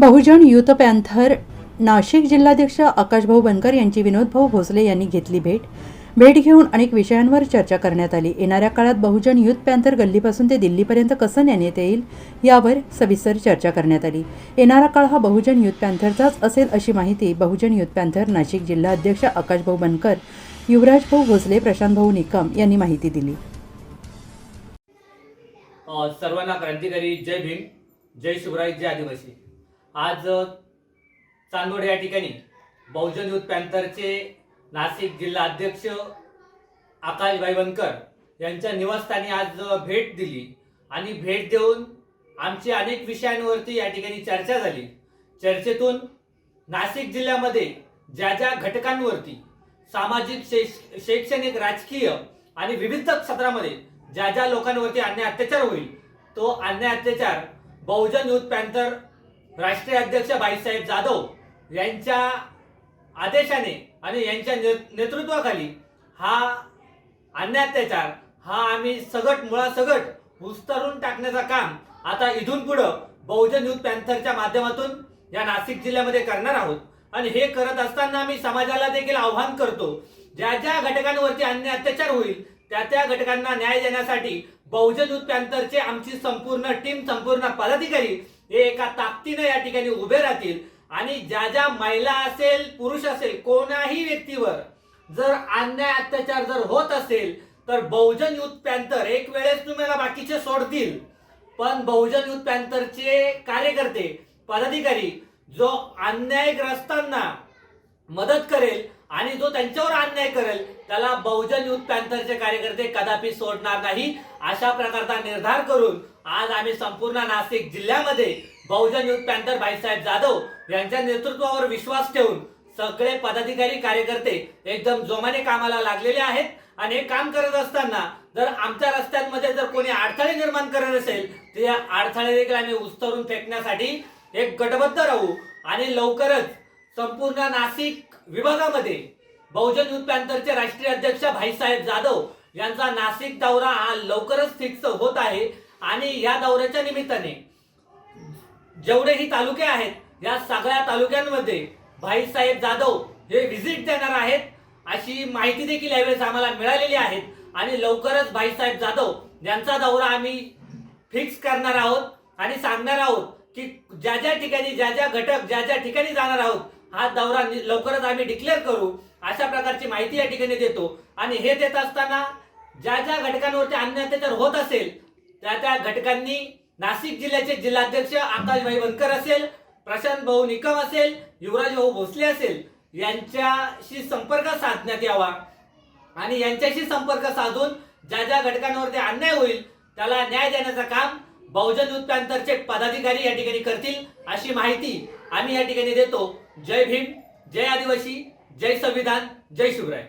बहुजन youth panther Nashik जिल्हाध्यक्ष आकाशभाऊ बनकर यांची विनोदभाऊ भोसले यांनी घेतली भेट. भेट घेऊन अनेक विषयांवर चर्चा करण्यात आली. येणाऱ्या काळात बहुजन युथ पॅन्थर गल्लीपासून ते दिल्लीपर्यंत कसं नेण्यात येईल यावर सविस्तर चर्चा करण्यात आली. येणारा काळ हा बहुजन युथ पॅन्थरचाच असेल अशी माहिती बहुजन युथ पॅन्थर नाशिक जिल्हा अध्यक्ष आकाशभाऊ बनकर युवराजभाऊ भोसले प्रशांतभाऊ निकम यांनी माहिती दिली. सर्वांना क्रांतिकारी जय भीम जय शिवराय जय आदिवासी. आज चांदोड चांदवड या ठिकाणी बहुजन युथ पॅन्थरचे नाशिक जिल्हा अध्यक्ष आकाश भाईवनकर यांच्या निवासस्थानी आज भेट दिली. आणि भेट देऊन आमची अनेक विषयांवरती या ठिकाणी चर्चा झाली. चर्चेतून नाशिक जिल्ह्यामध्ये ज्या ज्या घटकांवरती सामाजिक शैक्ष- शैक्षणिक राजकीय आणि विविध क्षेत्रामध्ये ज्या ज्या लोकांवरती अन्याय अत्याचार होईल तो अन्याय अत्याचार बहुजन युथ पॅन्थर राष्ट्रीय अध्यक्ष बाईसाहेब जाधव यांच्या आदेशाने आणि यांच्या ने- नेतृत्वाखाली हा अन्याय अत्याचार हा आम्ही सगट मुळासगट उस्तरून टाकण्याचं काम आता इथून पुढं बहुजन युथ पॅन्थरच्या माध्यमातून या नाशिक जिल्ह्यामध्ये करणार आहोत. आणि हे करत असताना आम्ही समाजाला देखील आव्हान करतो ज्या ज्या घटकांवरती अन्याय अत्याचार होईल त्या त्या घटकांना न्याय देण्यासाठी बहुजन युथ पॅन्थरचे आमची संपूर्ण टीम संपूर्ण पदाधिकारी हे एका ताकदीनं या ठिकाणी उभे राहतील. आणि ज्या ज्या महिला असेल पुरुष असेल कोणाही व्यक्तीवर जर अन्याय अत्याचार जर होत असेल तर बहुजन युथ पॅन्थर एक वेळेस तुम्हाला बाकीचे सोडतील. पण बहुजन युथ पॅन्थरचे कार्यकर्ते पदाधिकारी जो अन्यायग्रस्तांना मदत करेल आणि जो त्यांच्यावर अन्याय करेल त्याला बहुजन युथ पॅन्थरचे कार्यकर्ते कदापि सोडणार नाही. अशा प्रकारचा निर्धार करून आज आम्ही संपूर्ण नाशिक जिल्ह्यामध्ये बहुजन युथ पॅन्थर भाईसाहेब जाधव यांच्या नेतृत्वावर विश्वास ठेवून सगळे पदाधिकारी कार्यकर्ते एकदम जोमाने कामाला लागलेले आहेत. आणि हे काम करत असताना जर आमच्या रस्त्यांमध्ये जर कोणी अडथळे निर्माण करत असेल तर या अडथळे देखील आम्ही उस्तरून फेकण्यासाठी एक गटबद्ध राहू. आणि लवकरच संपूर्ण नाशिक विभागामध्ये बहुजन युथ पॅन्थरचे राष्ट्रीय अध्यक्ष भाईसाहेब जाधव यांचा नाशिक दौरा हा लवकरच फिक्स होत आहे. आणि या दौऱ्याच्या निमित्ताने जेवढेही तालुके आहेत या सगळ्या तालुक्यांमध्ये भाईसाहेब जाधव हे व्हिजिट देणार आहेत अशी माहिती देखील यावेळेस आम्हाला मिळालेली आहेत आणि लवकरच भाईसाहेब जाधव यांचा दौरा आम्ही फिक्स करणार आहोत. आणि सांगणार आहोत की ज्या ज्या ठिकाणी ज्या ज्या घटक ज्या ज्या ठिकाणी जाणार आहोत हा दौरा लवकरच आम्ही डिक्लेअर करू. अशा प्रकारची माहिती या ठिकाणी देतो. आणि हे देत असताना ज्या ज्या घटकांवरती अन्याय अत्याचार होत असेल त्या त्या घटकांनी नाशिक जिल्ह्याचे जिल्हाध्यक्ष आकाशभाई बनकर असेल प्रशांत भाऊ निकम असेल युवराज भाऊ भोसले असेल यांच्याशी संपर्क साधण्यात यावा. आणि यांच्याशी संपर्क साधून ज्या ज्या घटकांवरती अन्याय होईल त्याला न्याय देण्याचं काम बहुजन युथ पदाधिकारी या ठिकाणी करतील अशी माहिती आम्ही या ठिकाणी देतो. जय भीम जय आदिवासी जय संविधान जय शिवराय.